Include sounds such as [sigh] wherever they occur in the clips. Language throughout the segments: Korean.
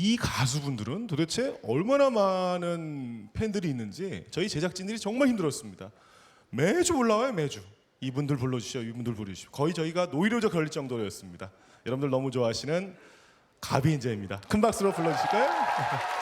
이 가수분들은 도대체 얼마나 많은 팬들이 있는지 저희 제작진들이 정말 힘들었습니다. 매주 올라와요 매주. 이분들 불러주시오, 이분들 부르시오. 거의 저희가 노이로제 걸릴 정도였습니다. 여러분들 너무 좋아하시는 가비인자입니다. 큰 박수로 불러주실까요? [laughs]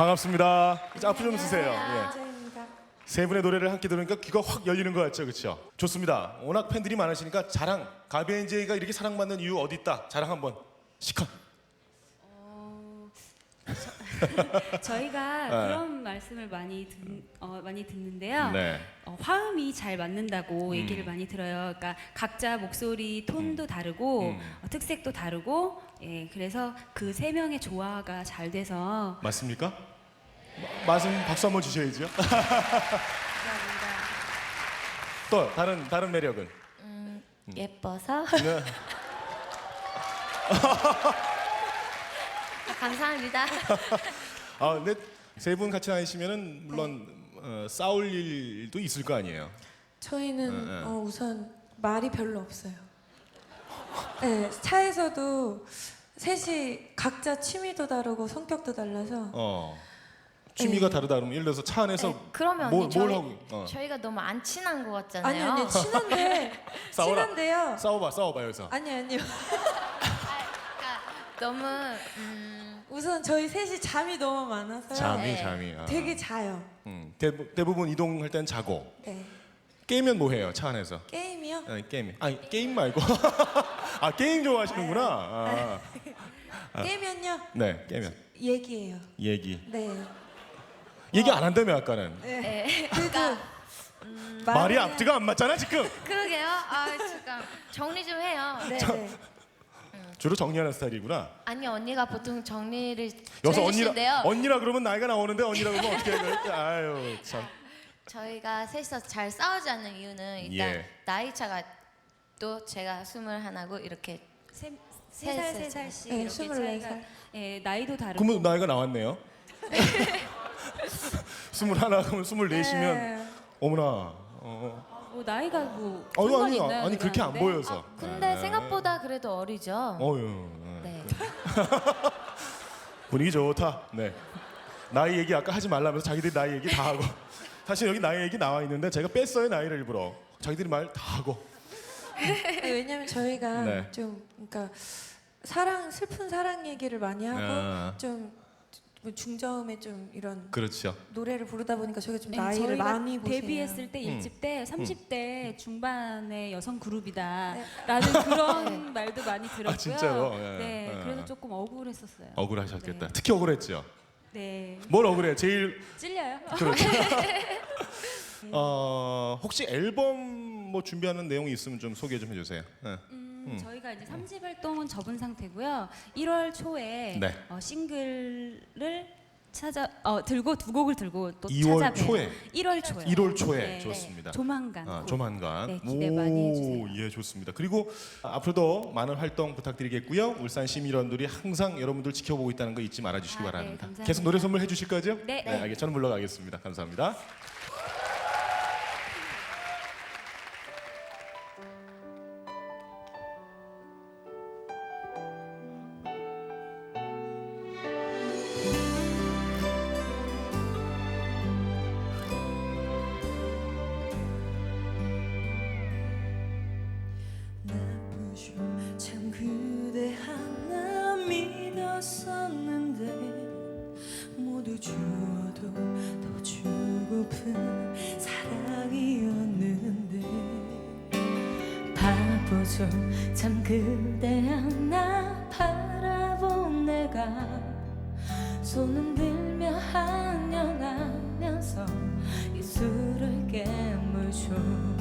반갑습니다. 앞으로 좀 쓰세요. 예. 감사합니다. 세 분의 노래를 함께 들으니까 귀가 확 열리는 것 같죠, 그렇죠? 좋습니다. 워낙 팬들이 많으시니까 자랑 가비엔제이가 이렇게 사랑받는 이유 어디 있다? 자랑 한번 시컷. [laughs] 저희가 네. 그런 말씀을 많이 듣, 어, 많이 듣는데요. 네. 어, 화음이 잘 맞는다고 얘기를 많이 들어요. 그러니까 각자 목소리 톤도 다르고 음. 어, 특색도 다르고, 예, 그래서 그 세 명의 조화가 잘 돼서 맞습니까? 마- 맛은 박수 한번 주셔야죠. 감사합니다. [laughs] 또 다른 다른 매력은 예뻐서 네. [laughs] 감사합니다. [laughs] 아, 근데 세 분 같이 다니시면은 물론 어, 싸울 일도 있을 거 아니에요. 저희는 네, 네. 어, 우선 말이 별로 없어요. 네, 차에서도 셋이 각자 취미도 다르고 성격도 달라서 어. 취미가 네. 다르다 그러면 예를 들어서 차 안에서 네, 그러면 뭘, 언니 저희, 뭘 하고 어. 저희가 너무 안 친한 것 같잖아요. 아니요, 아니요. 친한데. [laughs] 싸워라. 친한데요. 싸워봐 싸워봐 여기서 아니요, 아니요. 그러니까 너무 음, 우선 저희 셋이 잠이 너무 많아서요. 잠이 네. 잠이 아. 되게 자요. 음, 대부, 대부분 이동할 땐 자고 네. 게임은 뭐 해요 차 안에서 게임이요? 아니 게임 아니 게임 말고 [laughs] 아 게임 좋아하시는구나 아, 게임은요? 네 게임은 얘기예요. 얘기 네. 얘기 안 한다며 아까는 네. 그래도 말이 앞뒤가 안 맞잖아 지금 그러게요. 아 잠깐 정리 좀 해요. 네, 네. 주로 정리하는 스타일이구나 아니 언니가 보통 정리를 여기서 언니라. 언니라 그러면 나이가 나오는데 언니라 그러면 어떻게 해야 돼 아유 참 저희가 셋이서 잘 싸우지 않는 이유는 일단 예. 나이 차가 또 제가 스물 하나고 이렇게 세- 세 살 세- 세 살씩 네, 이렇게 24 차이가 살. 예, 나이도 다르고 그러면 나이가 나왔네요 [laughs] [laughs] 스물하나 그러면 스물넷이면 네. 어머나 어. 뭐 나이가 뭐 아니 상관이 아니 있나요? 아니 그렇게 안 그러는데? 보여서 아, 근데 네. 생각보다 그래도 어리죠. 어유 네. [laughs] 분위기 좋다. 네. 나이 얘기 아까 하지 말라면서 자기들이 나이 얘기 다 하고 [laughs] 사실 여기 나이 얘기 나와 있는데 제가 뺐어요 나이를 일부러 자기들이 말 다 하고 네, 왜냐면 저희가 네. 좀 그러니까 사랑 슬픈 사랑 얘기를 많이 하고 아. 좀 뭐 중저음에 좀 이런 그렇죠. 노래를 부르다 보니까 저희가 좀 네, 나이를 저희가 많이 보세요. 데뷔했을 때 음. 일 1집 때 30대 중반의 여성 그룹이다라는 네. [laughs] 그런 말도 많이 들었고요. 진짜로? 예. 네, 예. 그래서 조금 억울했었어요. 억울하셨겠다. 네. 특히 억울했죠. 네, 뭘 억울해? 제일 찔려요. 그렇죠. [laughs] 어, 혹시 앨범 뭐 준비하는 내용이 있으면 좀 소개 좀 해주세요. 네. 음, 저희가 이제 3집 활동은 접은 상태고요. 1월 초에 네. 어, 싱글을 찾아 어, 들고 두 곡을 들고 또 2월 찾아봬요. 초에? 1월 초에. 1월 초에 네, 좋습니다. 네. 조만간. 아, 곧. 조만간. 네, 기대 많이 해주세요. 예, 좋습니다. 그리고 앞으로도 많은 활동 부탁드리겠고요. 울산 시민원들이 항상 여러분들 지켜보고 있다는 거 잊지 말아주시기 아, 네, 바랍니다. 감사합니다. 계속 노래 선물 해주실 거죠? 네. 네, 알겠. 저는 물러가겠습니다. 감사합니다. 참 그대 하나 바라본 내가 손은 들며 한영하면서 입술을 깨물죠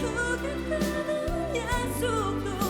지켜주겠다는 약속도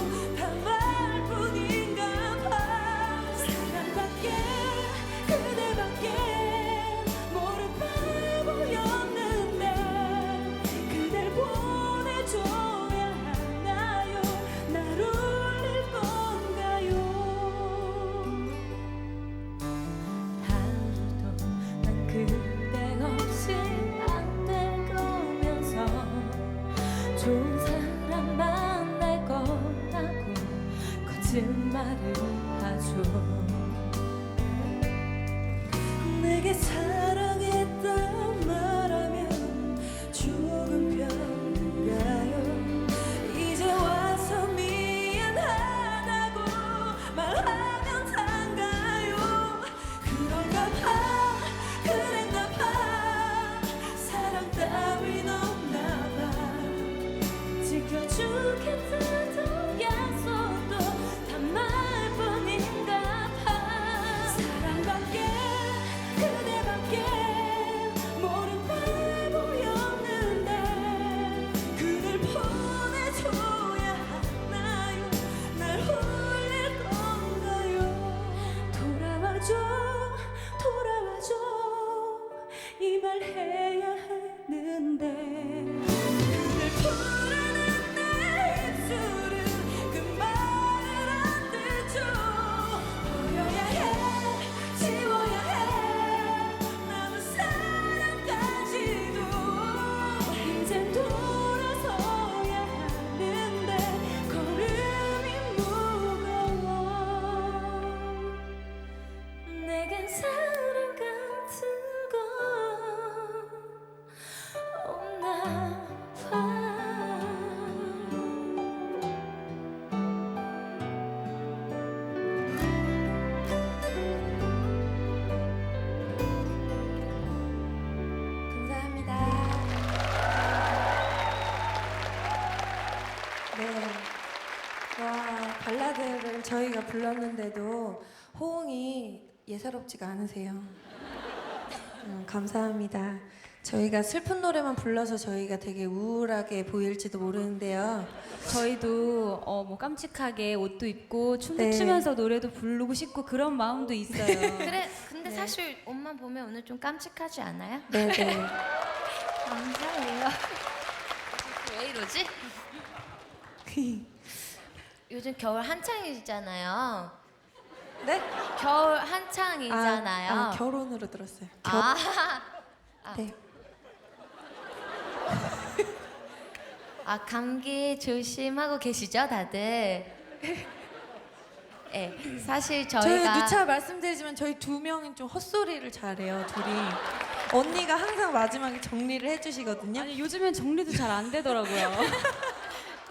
저희가 불렀는데도 호응이 예사롭지가 않으세요. 음, 감사합니다. 저희가 슬픈 노래만 불러서 저희가 되게 우울하게 보일지도 모르는데요. 저희도 어, 뭐 깜찍하게 옷도 입고 춤도 네. 추면서 노래도 부르고 싶고 그런 마음도 있어요. [laughs] 그래 근데 사실 옷만 보면 오늘 좀 깜찍하지 않아요? 네네. [laughs] 감사해요. 왜 이러지? [laughs] 요즘 겨울 한창이잖아요. 네? 겨울 한창이잖아요. 아, 아, 결혼으로 들었어요. 결... [laughs] 아, 네. 아, 감기 조심하고 계시죠, 다들? 네, [laughs] 사실 저희 저희가 누차 말씀드리지만 저희 두 명은 좀 헛소리를 잘해요. 둘이. 언니가 항상 마지막에 정리를 해주시거든요. 아니 요즘엔 정리도 잘 안 되더라고요. [laughs]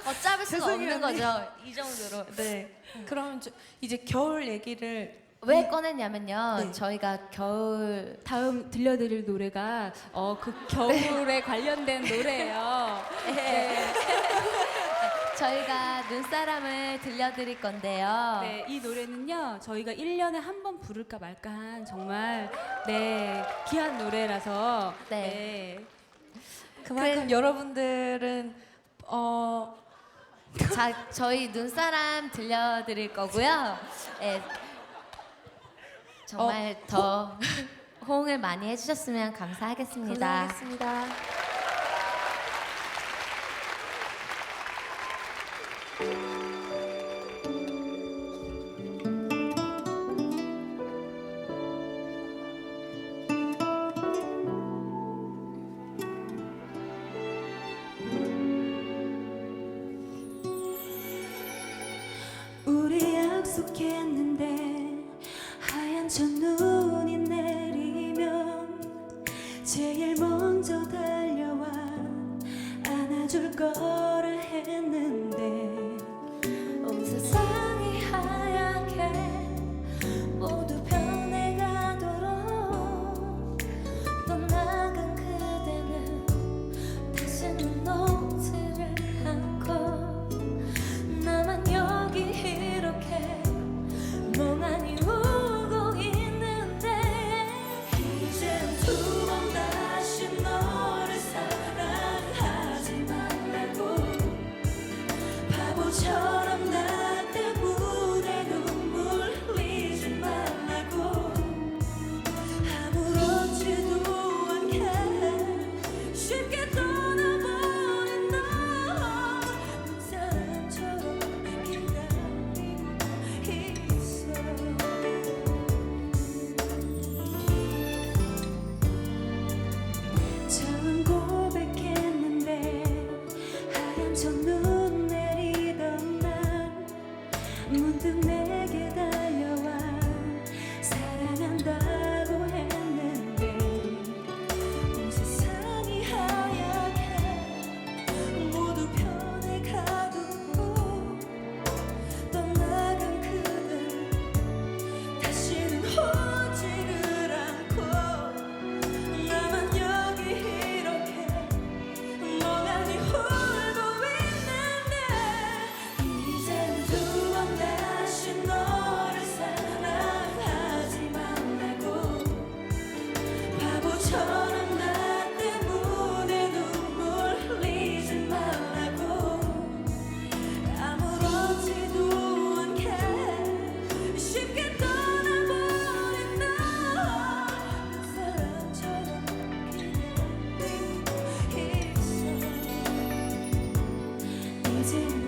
걷잡을 수가 죄송해요, 없는 언니. 거죠, 이 정도로. 네. 그러면 저, 이제 겨울 얘기를 왜 꺼냈냐면요, 네. 저희가 겨울 다음 들려드릴 노래가 어, 그 겨울에 관련된 노래예요. 네. [laughs] 저희가 눈사람을 들려드릴 건데요. 네, 이 노래는요. 저희가 1년에 한 번 부를까 말까 한 정말 네, 귀한 노래라서 네. 그만큼 여러분들은 어 자, 저희 눈사람 들려드릴 거고요. 네. 정말 더 호응을 많이 해주셨으면 감사하겠습니다. 감사하겠습니다. Chim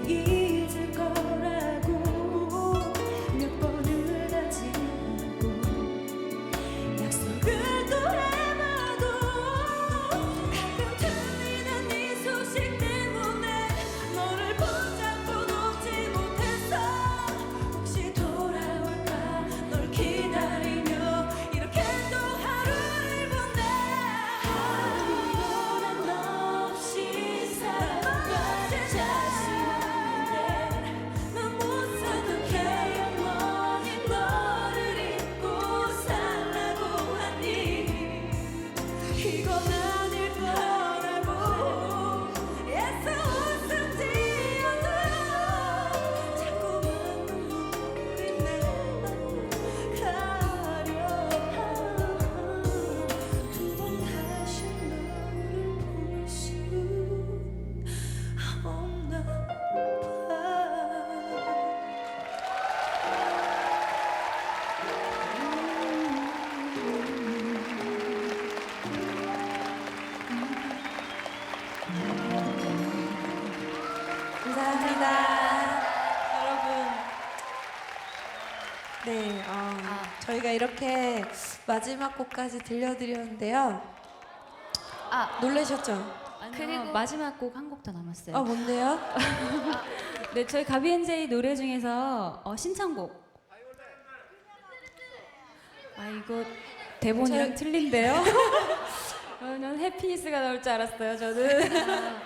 Chico. 네, 어, 아. 저희가 이렇게 마지막 곡까지 들려드렸는데요. 아 놀라셨죠? 아니요, 그리고- 마지막 곡 한 곡 더 남았어요. 아, 뭔데요? [laughs] 네, 저희 가비엔제이 노래 중에서 어, 신청곡. 아 이거 대본이랑 저희- 틀린데요? [laughs] 저는 해피니스가 나올 줄 알았어요. 저는. [laughs]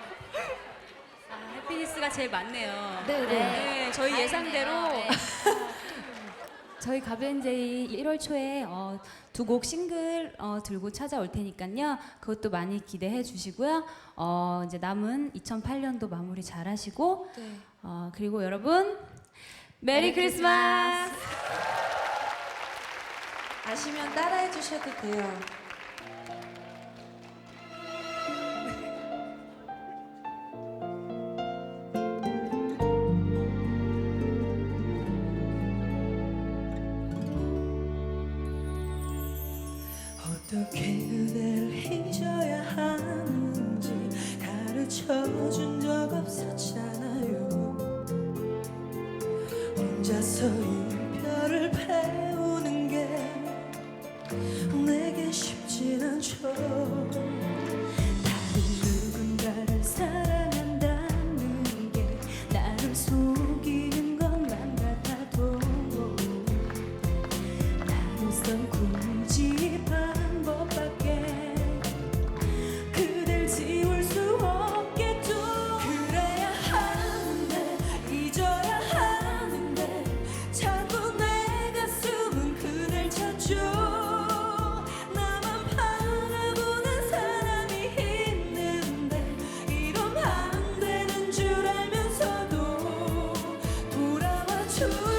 아, 해피니스가 제일 많네요. 네, 네. 저희 예상대로. 네. 저희 가비엔제이 1월 초에 어, 두곡 싱글 어, 들고 찾아올 테니까요. 그것도 많이 기대해 주시고요. 어, 이제 남은 2008년도 마무리 잘 하시고 네. 어, 그리고 여러분 메리, 메리 크리스마스. 아시면 따라해 주셔도 돼요. 내게 쉽진 않죠. to